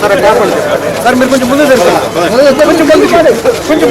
Sir sir మీరు కొంచెం ముందు కొంచెం ముందు కొంచెం.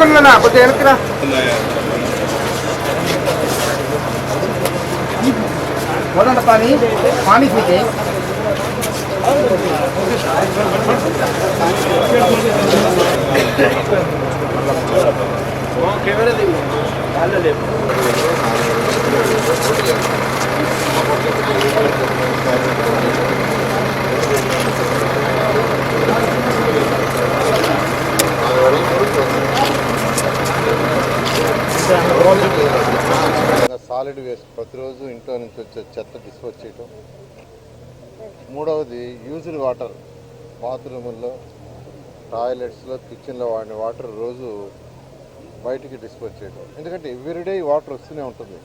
ఉన్నారు. మీకు రాలేక దాటి. ఆ, మనదే చెప్పున్నాం అందరూ ఆడ. చెత్త డిస్పోజ్ చేయటం. మూడవది యూజ్డ్ వాటర్. బాత్రూముల్లో టాయిలెట్స్లో కిచెన్లో వాడిన వాటర్ రోజు బయటికి డిస్పోజ్ చేయడం ఎందుకంటే ఎవ్రీడే వాటర్ వస్తూనే ఉంటుంది.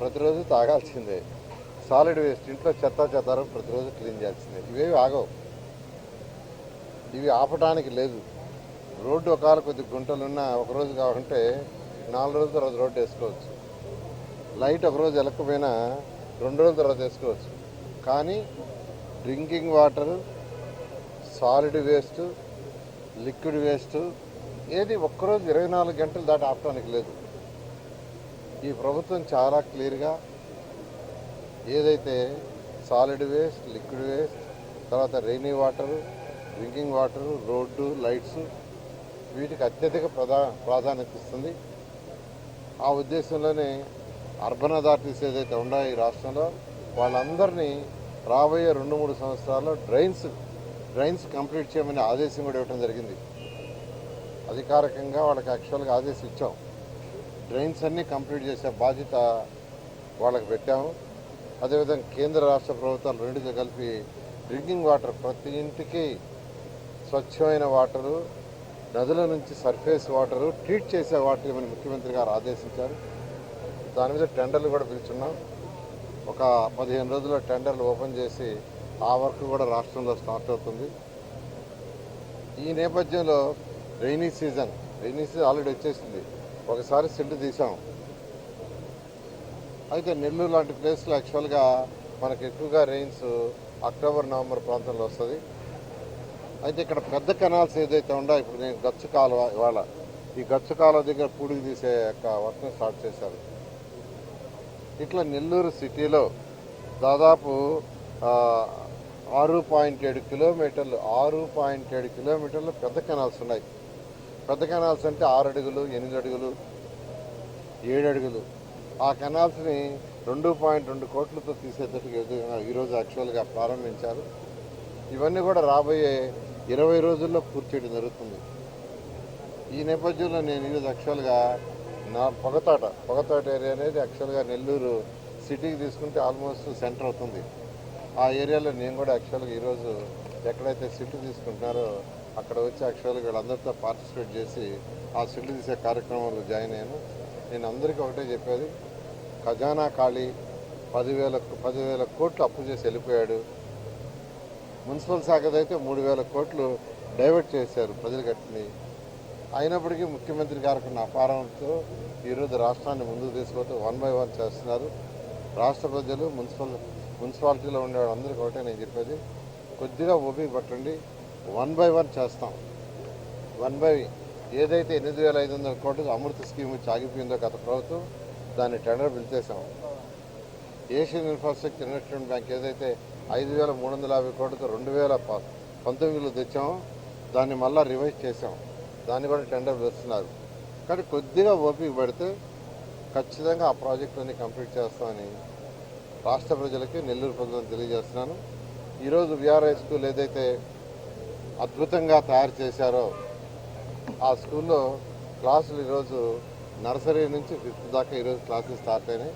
ప్రతిరోజు తాగాల్సిందే. సాలిడ్ వేస్ట్ ఇంట్లో చెత్త చెత్తారం ప్రతిరోజు క్లీన్ చేయాల్సిందే. ఇవేవి ఆగవు. ఇవి ఆపడానికి లేదు. రోడ్డు ఒకవేళ కొద్ది గుంటలున్నా ఒకరోజు కావాలంటే నాలుగు రోజుల తర్వాత రోడ్డు వేసుకోవచ్చు. లైట్ ఒకరోజు వెళ్ళకపోయినా రెండు రోజుల తర్వాత వేసుకోవచ్చు. కానీ drinking water solid waste liquid waste ఏది ఒక్కరోజు ఇరవై నాలుగు గంటలు దాటి ఆపడానికి లేదు. ఈ ప్రభుత్వం చాలా క్లియర్గా ఏదైతే సాలిడ్ వేస్ట్ లిక్విడ్ వేస్ట్ తర్వాత rainy water drinking water road lights వీటికి అత్యధిక ప్రధా ప్రాధాన్యత ఇస్తుంది. ఆ ఉద్దేశంలోనే అర్బన్ అథారిటీస్ ఏదైతే ఉన్నాయో ఈ రాష్ట్రంలో వాళ్ళందరినీ రాబోయే రెండు మూడు సంవత్సరాల్లో డ్రైన్స్ డ్రైన్స్ కంప్లీట్ చేయమని ఆదేశం కూడా ఇవ్వడం జరిగింది. అధికారికంగా వాళ్ళకి యాక్చువల్గా ఆదేశం ఇచ్చాం. డ్రైన్స్ అన్నీ కంప్లీట్ చేసే బాధ్యత వాళ్ళకి పెట్టాము. అదేవిధంగా కేంద్ర రాష్ట్ర ప్రభుత్వాలు రెండుతో కలిపి డ్రింకింగ్ వాటర్ ప్రతి ఇంటికి స్వచ్ఛమైన వాటరు నదుల నుంచి సర్ఫేస్ వాటరు ట్రీట్ చేసే వాటర్ ఇవ్వని ముఖ్యమంత్రి గారు ఆదేశించారు. దాని మీద టెండర్లు కూడా పిలుచున్నాం. ఒక పదిహేను రోజుల్లో టెండర్లు ఓపెన్ చేసి ఆ వర్క్ కూడా రాష్ట్రంలో స్టార్ట్ అవుతుంది. ఈ నేపథ్యంలో rainy season rainy season already వచ్చేసింది. ఒకసారి సిల్ట్ తీసాం. అయితే నెల్లూరు లాంటి ప్లేస్లో యాక్చువల్గా మనకి ఎక్కువగా రెయిన్స్ అక్టోబర్ నవంబర్ ప్రాంతంలో వస్తుంది. అయితే ఇక్కడ పెద్ద కెనాల్స్ ఏదైతే ఉందో ఇప్పుడు నేను గచ్చు కాలువ ఇవాళ ఈ గచ్చు కాలువ దగ్గర పూడికి తీసే యొక్క వర్క్ని స్టార్ట్ చేశారు. ఇట్లా నెల్లూరు సిటీలో దాదాపు ఆరు పాయింట్ ఏడు కిలోమీటర్లు ఆరు పాయింట్ ఏడు కిలోమీటర్లు పెద్ద కెనాల్స్ ఉన్నాయి. పెద్ద కెనాల్స్ అంటే ఆరు అడుగులు ఎనిమిది అడుగులు ఏడు అడుగులు. ఆ కెనాల్స్ని రెండు పాయింట్ రెండు కోట్లతో తీసేటట్టుగా ఈరోజు యాక్చువల్గా ప్రారంభించారు. ఇవన్నీ కూడా రాబోయే ఇరవై రోజుల్లో పూర్తి చేయడం జరుగుతుంది. ఈ నేపథ్యంలో నేను ఈరోజు యాక్చువల్గా నా పొగతాట పొగతాట ఏరియా అనేది యాక్చువల్గా నెల్లూరు సిటీకి తీసుకుంటే ఆల్మోస్ట్ సెంటర్ అవుతుంది. ఆ ఏరియాలో నేను కూడా యాక్చువల్గా ఈరోజు ఎక్కడైతే సిటీ తీసుకుంటున్నారో అక్కడ వచ్చి యాక్చువల్గా వీళ్ళందరితో పార్టిసిపేట్ చేసి ఆ సిటీ తీసే కార్యక్రమంలో జాయిన్ అయ్యాను. నేను అందరికీ ఒకటే చెప్పేది ఖజానా ఖాళీ పదివేల పదివేల కోట్లు అప్పు చేసి వెళ్ళిపోయాడు. మున్సిపల్ శాఖదైతే మూడు వేల కోట్లు డైవర్ట్ చేశారు ప్రజలు కట్టినవి అయినప్పటికీ ముఖ్యమంత్రి గారికి ఉన్న అపారంతో ఈరోజు రాష్ట్రాన్ని ముందుకు తీసుకుపోతూ వన్ బై వన్ చేస్తున్నారు. రాష్ట్ర ప్రజలు మున్సిపల్ మున్సిపాలిటీలో ఉండే వాళ్ళందరికీ ఒకటే నేను చెప్పేది. కొద్దిగా ఓపిక పట్టండి. వన్ బై వన్ చేస్తాం. వన్ బై ఏదైతే ఎనిమిది వేల ఐదు వందల కోట్లు అమృత స్కీమ్ ఆగిపోయిందో గత ప్రభుత్వం దాన్ని టెండర్ పిలిచేసాం ఏషియన్ ఇన్ఫ్రాస్ట్రక్చర్ ఇన్వెస్ట్మెంట్ బ్యాంక్ ఏదైతే ఐదు వేల మూడు వందల యాభై కోట్లతో రెండు వేల ప- పంతొమ్మిదిలో తెచ్చామో దాన్ని మళ్ళీ రివైజ్ చేసాం దాన్ని కూడా టెండర్ వేస్తున్నారు. కానీ కొద్దిగా ఓపిక పడితే ఖచ్చితంగా ఆ ప్రాజెక్టుని కంప్లీట్ చేస్తామని రాష్ట్ర ప్రజలకి నెల్లూరు ప్రజలను తెలియజేస్తున్నాను. ఈరోజు విఆర్ఐ స్కూల్ ఏదైతే అద్భుతంగా తయారు చేశారో ఆ స్కూల్లో క్లాసులు ఈరోజు నర్సరీ నుంచి ఫిఫ్త్ దాకా ఈరోజు క్లాసులు స్టార్ట్ అయినాయి.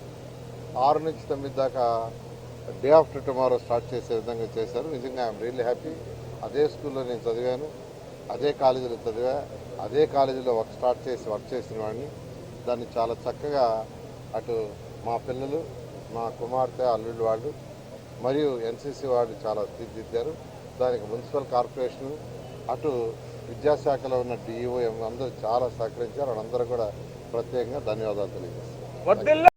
ఆరు నుంచి తొమ్మిది దాకా డే ఆఫ్టర్ టుమారో స్టార్ట్ చేసే విధంగా చేశారు. నిజంగా ఐఎమ్ రియల్లీ హ్యాపీ. అదే స్కూల్లో నేను చదివాను. అదే కాలేజీలో చదివా అదే కాలేజీలో వర్క్ స్టార్ట్ చేసి వర్క్ చేసిన వాడిని. దాన్ని చాలా చక్కగా అటు మా పిల్లలు మా కుమార్తె అల్లుళ్ళు వాళ్ళు మరియు ఎన్సీసీ వాళ్ళు చాలా తీర్చిదిద్దారు. దానికి మున్సిపల్ కార్పొరేషను అటు విద్యాశాఖలో ఉన్న డిఈఓ అందరూ చాలా సహకరించారు. వాళ్ళందరూ కూడా ప్రత్యేకంగా ధన్యవాదాలు తెలియజేస్తారు